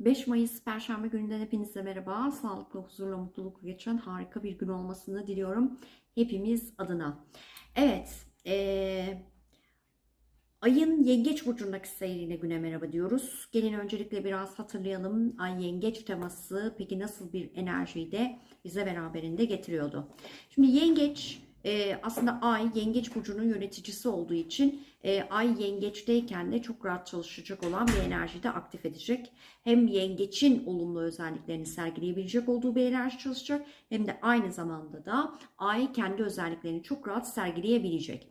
5 Mayıs Perşembe gününden hepinize merhaba. Sağlıklı, huzurla, mutlulukla geçen harika bir gün olmasını diliyorum hepimiz adına. Evet, eee, ayın Yengeç Burcu'ndaki seyriyle güne merhaba diyoruz. Gelin öncelikle biraz hatırlayalım. Ay Yengeç teması peki nasıl bir enerjiyi de bize beraberinde getiriyordu. Şimdi Yengeç e, aslında Ay Yengeç Burcu'nun yöneticisi olduğu için e, Ay Yengeç'teyken de çok rahat çalışacak olan bir enerji de aktif edecek. Hem Yengeç'in olumlu özelliklerini sergileyebilecek olduğu bir enerji çalışacak hem de aynı zamanda da Ay kendi özelliklerini çok rahat sergileyebilecek.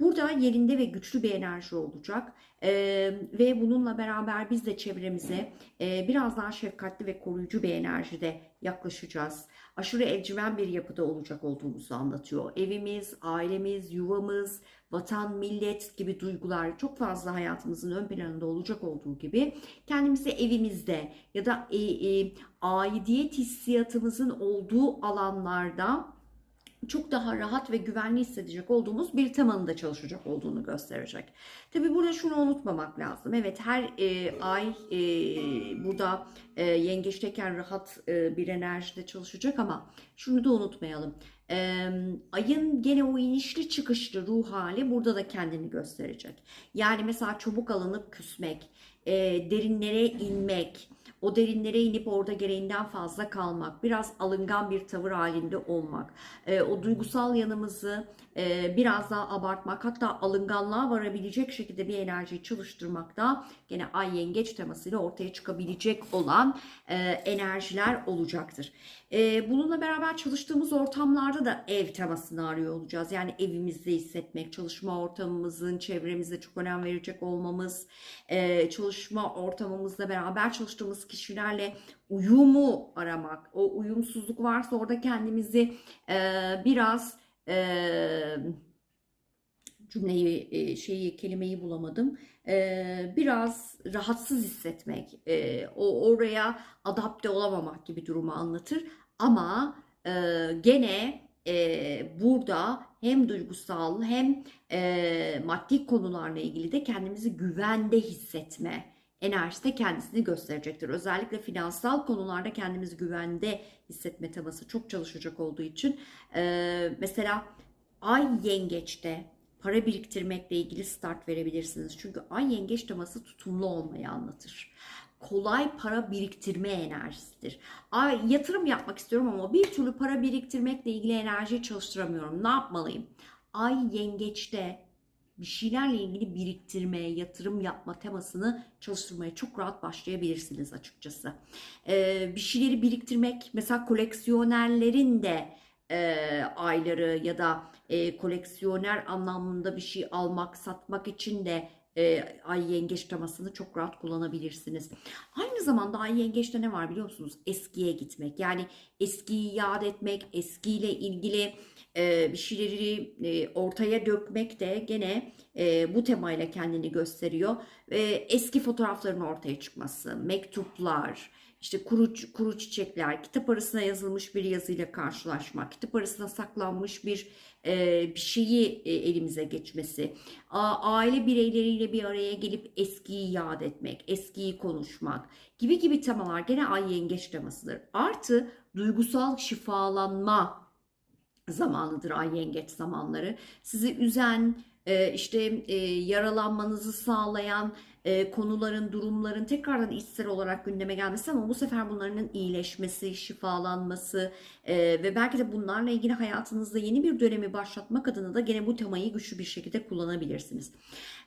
Burada yerinde ve güçlü bir enerji olacak Ee, ve bununla beraber biz de çevremize e, biraz daha şefkatli ve koruyucu bir enerjide yaklaşacağız. Aşırı evcimen bir yapıda olacak olduğumuzu anlatıyor. Evimiz, ailemiz, yuvamız, vatan, millet gibi duygular çok fazla hayatımızın ön planında olacak olduğu gibi kendimizi evimizde ya da e, e, aidiyet hissiyatımızın olduğu alanlarda çok daha rahat ve güvenli hissedecek olduğumuz bir temanın da çalışacak olduğunu gösterecek. Tabi burada şunu unutmamak lazım. Evet her e, ay e, burada e, yengeçteyken rahat e, bir enerjide çalışacak ama şunu da unutmayalım. E, ayın gene o inişli çıkışlı ruh hali burada da kendini gösterecek. Yani mesela çabuk alınıp küsmek, e, derinlere inmek, o derinlere inip orada gereğinden fazla kalmak, biraz alıngan bir tavır halinde olmak, e, o duygusal yanımızı e, biraz daha abartmak, hatta alınganlığa varabilecek şekilde bir enerjiyi çalıştırmak da gene ay yengeç temasıyla ortaya çıkabilecek olan e, enerjiler olacaktır. E, bununla beraber çalıştığımız ortamlarda da ev temasını arıyor olacağız. Yani evimizde hissetmek, çalışma ortamımızın çevremize çok önem verecek olmamız, e, çalışma ortamımızda beraber çalıştığımız kişilerle uyumu aramak, o uyumsuzluk varsa orada kendimizi e, biraz e, cümleyi şeyi kelimeyi bulamadım. Biraz rahatsız hissetmek, o oraya adapte olamamak gibi durumu anlatır. Ama gene e, burada hem duygusal hem e, maddi konularla ilgili de kendimizi güvende hissetme enerjisi de kendisini gösterecektir. Özellikle finansal konularda kendimizi güvende hissetme teması çok çalışacak olduğu için e, mesela ay yengeçte para biriktirmekle ilgili start verebilirsiniz. Çünkü ay yengeç teması tutumlu olmayı anlatır. Kolay para biriktirme enerjisidir. Ay yatırım yapmak istiyorum ama bir türlü para biriktirmekle ilgili enerjiyi çalıştıramıyorum. Ne yapmalıyım? Ay yengeçte bir şeylerle ilgili biriktirme, yatırım yapma temasını çalıştırmaya çok rahat başlayabilirsiniz açıkçası. Ee, bir şeyleri biriktirmek, mesela koleksiyonerlerin de e, ayları ya da e, koleksiyoner anlamında bir şey almak, satmak için de e, ay yengeç temasını çok rahat kullanabilirsiniz. Aynı zamanda ay yengeçte ne var biliyor musunuz? Eskiye gitmek. Yani eskiyi yad etmek, eskiyle ilgili e, bir şeyleri e, ortaya dökmek de gene e, bu temayla kendini gösteriyor. E, eski fotoğrafların ortaya çıkması, mektuplar, işte kuru, kuru çiçekler, kitap arasına yazılmış bir yazıyla karşılaşmak, kitap arasına saklanmış bir e, bir şeyi e, elimize geçmesi, a, aile bireyleriyle bir araya gelip eskiyi yad etmek, eskiyi konuşmak gibi gibi temalar gene ay yengeç temasıdır. Artı duygusal şifalanma zamanıdır ay yengeç zamanları. Sizi üzen, e, işte e, yaralanmanızı sağlayan e, konuların, durumların tekrardan içsel olarak gündeme gelmesi ama bu sefer bunların iyileşmesi, şifalanması ve belki de bunlarla ilgili hayatınızda yeni bir dönemi başlatmak adına da gene bu temayı güçlü bir şekilde kullanabilirsiniz.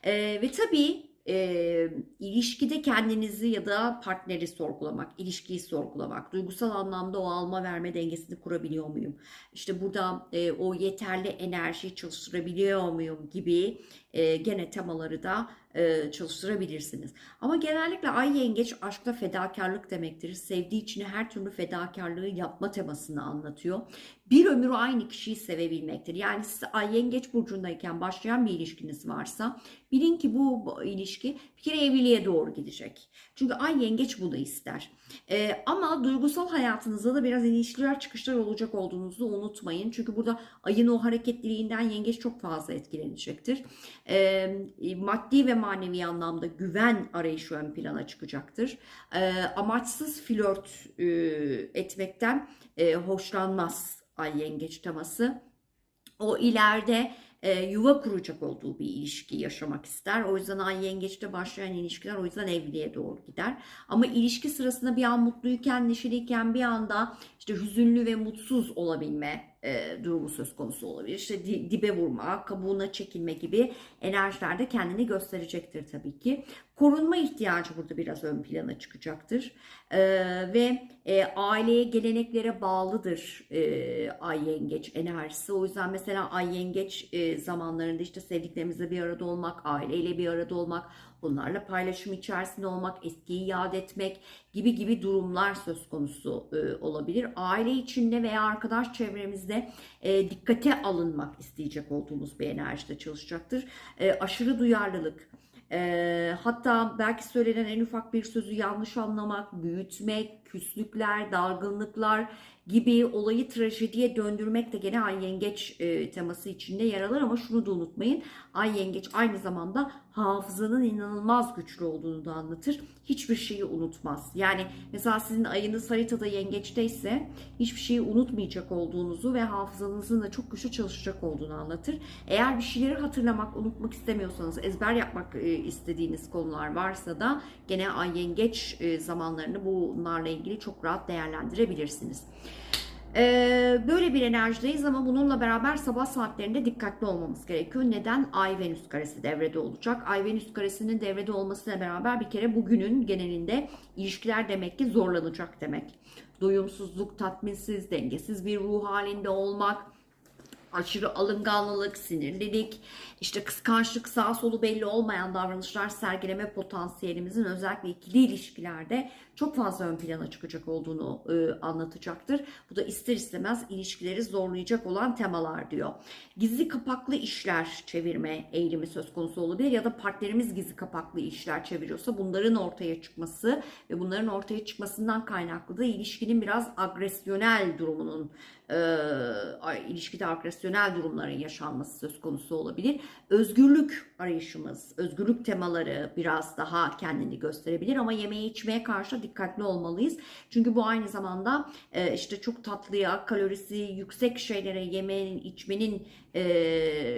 Ve tabii e, ilişkide kendinizi ya da partneri sorgulamak, ilişkiyi sorgulamak, duygusal anlamda o alma verme dengesini kurabiliyor muyum? İşte burada e, o yeterli enerjiyi çalıştırabiliyor muyum gibi e, gene temaları da e, çalıştırabilirsiniz. Ama genellikle ay yengeç aşkta fedakarlık demektir. Sevdiği için her türlü fedakarlığı yapma temasını anlatıyor. Bir ömür aynı kişiyi sevebilmektir. Yani siz ay yengeç burcundayken başlayan bir ilişkiniz varsa bilin ki bu ilişki bir kere evliliğe doğru gidecek. Çünkü ay yengeç bunu ister. Ee, ama duygusal hayatınızda da biraz inişler çıkışlar olacak olduğunuzu unutmayın. Çünkü burada ayın o hareketliliğinden yengeç çok fazla etkilenecektir. E, maddi ve manevi anlamda güven arayışı ön plana çıkacaktır. E, amaçsız flört e, etmekten e, hoşlanmaz ay yengeç teması. O ileride e, yuva kuracak olduğu bir ilişki yaşamak ister. O yüzden ay yengeçte başlayan ilişkiler o yüzden evliliğe doğru gider. Ama ilişki sırasında bir an mutluyken, neşeliyken bir anda işte hüzünlü ve mutsuz olabilme e, durumu söz konusu olabilir. İşte di- dibe vurma, kabuğuna çekilme gibi enerjiler de kendini gösterecektir tabii ki. Korunma ihtiyacı burada biraz ön plana çıkacaktır. E, ve e, aileye, geleneklere bağlıdır e, ay yengeç enerjisi. O yüzden mesela ay yengeç e, zamanlarında işte sevdiklerimizle bir arada olmak, aileyle bir arada olmak, onlarla paylaşım içerisinde olmak, eskiyi yad etmek gibi gibi durumlar söz konusu e, olabilir. Aile içinde veya arkadaş çevremizde e, dikkate alınmak isteyecek olduğumuz bir enerjide çalışacaktır. E, aşırı duyarlılık, e, hatta belki söylenen en ufak bir sözü yanlış anlamak, büyütmek, küslükler, dargınlıklar gibi olayı trajediye döndürmek de gene ay yengeç e, teması içinde yer alır ama şunu da unutmayın. Ay yengeç aynı zamanda hafızanın inanılmaz güçlü olduğunu da anlatır. Hiçbir şeyi unutmaz. Yani mesela sizin ayınız haritada yengeçteyse hiçbir şeyi unutmayacak olduğunuzu ve hafızanızın da çok güçlü çalışacak olduğunu anlatır. Eğer bir şeyleri hatırlamak, unutmak istemiyorsanız, ezber yapmak e, istediğiniz konular varsa da gene ay yengeç e, zamanlarını bunlarla ilgili çok rahat değerlendirebilirsiniz. Ee, böyle bir enerjideyiz ama bununla beraber sabah saatlerinde dikkatli olmamız gerekiyor. Neden? Ay Venüs karesi devrede olacak. Ay Venüs karesinin devrede olmasıyla beraber bir kere bugünün genelinde ilişkiler demek ki zorlanacak demek. Doyumsuzluk, tatminsiz, dengesiz bir ruh halinde olmak, aşırı alınganlılık, sinirlilik, işte kıskançlık, sağ solu belli olmayan davranışlar sergileme potansiyelimizin özellikle ikili ilişkilerde çok fazla ön plana çıkacak olduğunu e, anlatacaktır. Bu da ister istemez ilişkileri zorlayacak olan temalar diyor. Gizli kapaklı işler çevirme eğilimi söz konusu olabilir ya da partnerimiz gizli kapaklı işler çeviriyorsa bunların ortaya çıkması ve bunların ortaya çıkmasından kaynaklı da ilişkinin biraz agresyonel durumunun e, ilişkide agresyonel durumların yaşanması söz konusu olabilir. Özgürlük arayışımız, özgürlük temaları biraz daha kendini gösterebilir ama yemeğe içmeye karşı dikkatli olmalıyız. Çünkü bu aynı zamanda e, işte çok tatlıya, kalorisi yüksek şeylere yemenin, içmenin e,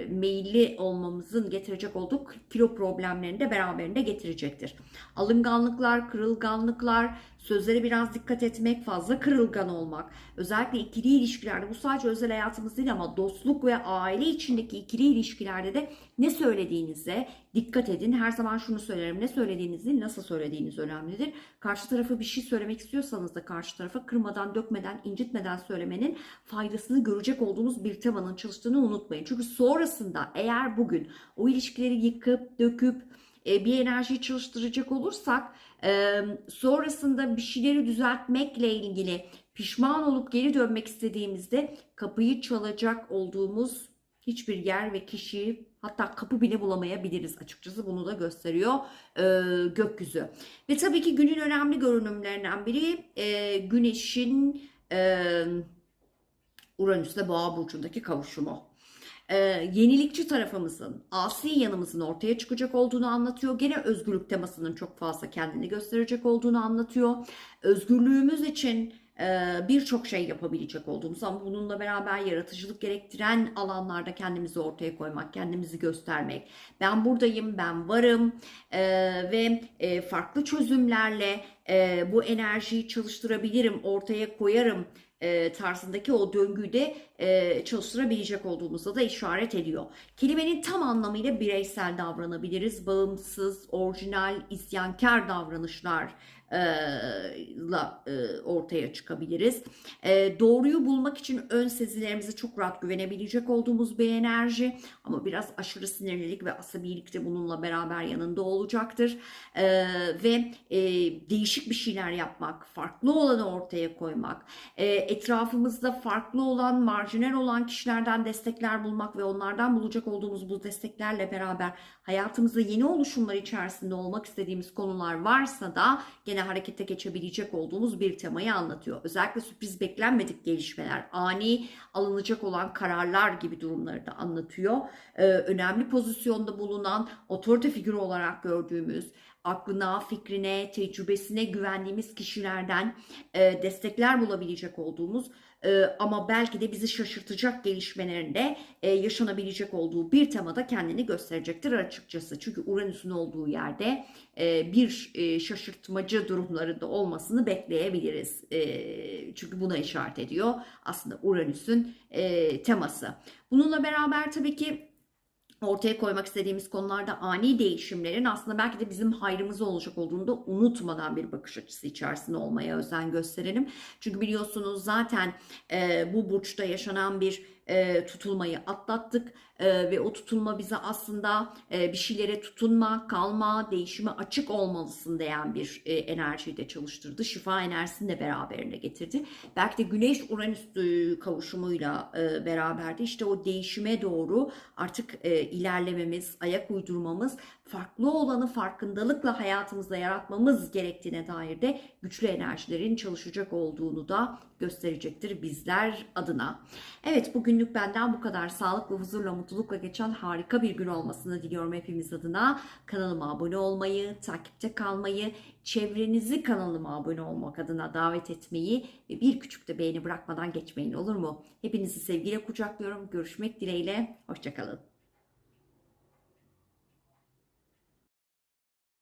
meyilli olmamızın getirecek olduğu kilo problemlerini de beraberinde getirecektir. Alınganlıklar, kırılganlıklar, sözlere biraz dikkat etmek, fazla kırılgan olmak, özellikle ikili ilişkilerde bu sadece özel hayatımız değil ama dostluk ve aile içindeki ikili ilişkilerde de ne söylediğinize dikkat edin. Her zaman şunu söylerim. Ne söylediğiniz değil, nasıl söylediğiniz önemlidir. Karşı tarafa bir şey söylemek istiyorsanız da karşı tarafa kırmadan, dökmeden, incitmeden söylemenin faydasını görecek olduğunuz bir temanın çalıştığını unutmayın. Çünkü sonrasında eğer bugün o ilişkileri yıkıp, döküp e, bir enerjiyi çalıştıracak olursak e, sonrasında bir şeyleri düzeltmekle ilgili pişman olup geri dönmek istediğimizde kapıyı çalacak olduğumuz hiçbir yer ve kişi hatta kapı bile bulamayabiliriz açıkçası bunu da gösteriyor e, gökyüzü. Ve tabii ki günün önemli görünümlerinden biri güneşin e, Uranüs'te boğa burcundaki kavuşumu. Ee, yenilikçi tarafımızın, asi yanımızın ortaya çıkacak olduğunu anlatıyor. Gene özgürlük temasının çok fazla kendini gösterecek olduğunu anlatıyor. Özgürlüğümüz için e, birçok şey yapabilecek olduğumuz ama bununla beraber yaratıcılık gerektiren alanlarda kendimizi ortaya koymak, kendimizi göstermek. Ben buradayım, ben varım e, ve e, farklı çözümlerle e, bu enerjiyi çalıştırabilirim, ortaya koyarım e, tarzındaki o döngüyü de e, çalıştırabilecek olduğumuzda da işaret ediyor. Kelimenin tam anlamıyla bireysel davranabiliriz. Bağımsız, orijinal, isyankar davranışlar la ortaya çıkabiliriz. Doğruyu bulmak için ön sezilerimize çok rahat güvenebilecek olduğumuz bir enerji ama biraz aşırı sinirlilik ve asabilik de bununla beraber yanında olacaktır. Ve değişik bir şeyler yapmak, farklı olanı ortaya koymak, etrafımızda farklı olan marjinal olan kişilerden destekler bulmak ve onlardan bulacak olduğumuz bu desteklerle beraber hayatımızda yeni oluşumlar içerisinde olmak istediğimiz konular varsa da gene harekete geçebilecek olduğumuz bir temayı anlatıyor. Özellikle sürpriz beklenmedik gelişmeler, ani alınacak olan kararlar gibi durumları da anlatıyor. Ee, önemli pozisyonda bulunan otorite figürü olarak gördüğümüz aklına, fikrine, tecrübesine güvendiğimiz kişilerden e, destekler bulabilecek olduğumuz e, ama belki de bizi şaşırtacak gelişmelerinde e, yaşanabilecek olduğu bir temada kendini gösterecektir açıkçası. Çünkü Uranüs'ün olduğu yerde e, bir e, şaşırtmacı durumlarında olmasını bekleyebiliriz. E, çünkü buna işaret ediyor aslında Uranüs'ün e, teması. Bununla beraber tabii ki ortaya koymak istediğimiz konularda ani değişimlerin aslında belki de bizim hayrımıza olacak olduğunu da unutmadan bir bakış açısı içerisinde olmaya özen gösterelim. Çünkü biliyorsunuz zaten e, bu burçta yaşanan bir e, tutulmayı atlattık E, ve o tutulma bize aslında e, bir şeylere tutunma, kalma, değişime açık olmalısın diyen bir e, enerjiyi de çalıştırdı. Şifa enerjisini de beraberinde getirdi. Belki de Güneş-Uranüs e, kavuşumuyla e, beraber de işte o değişime doğru artık e, ilerlememiz, ayak uydurmamız, farklı olanı farkındalıkla hayatımızda yaratmamız gerektiğine dair de güçlü enerjilerin çalışacak olduğunu da gösterecektir bizler adına. Evet bugünlük benden bu kadar. Sağlık ve huzurla, mutlulukla geçen harika bir gün olmasını diliyorum hepimiz adına. Kanalıma abone olmayı, takipte kalmayı, çevrenizi kanalıma abone olmak adına davet etmeyi ve bir küçük de beğeni bırakmadan geçmeyin olur mu? Hepinizi sevgiyle kucaklıyorum. Görüşmek dileğiyle. Hoşçakalın.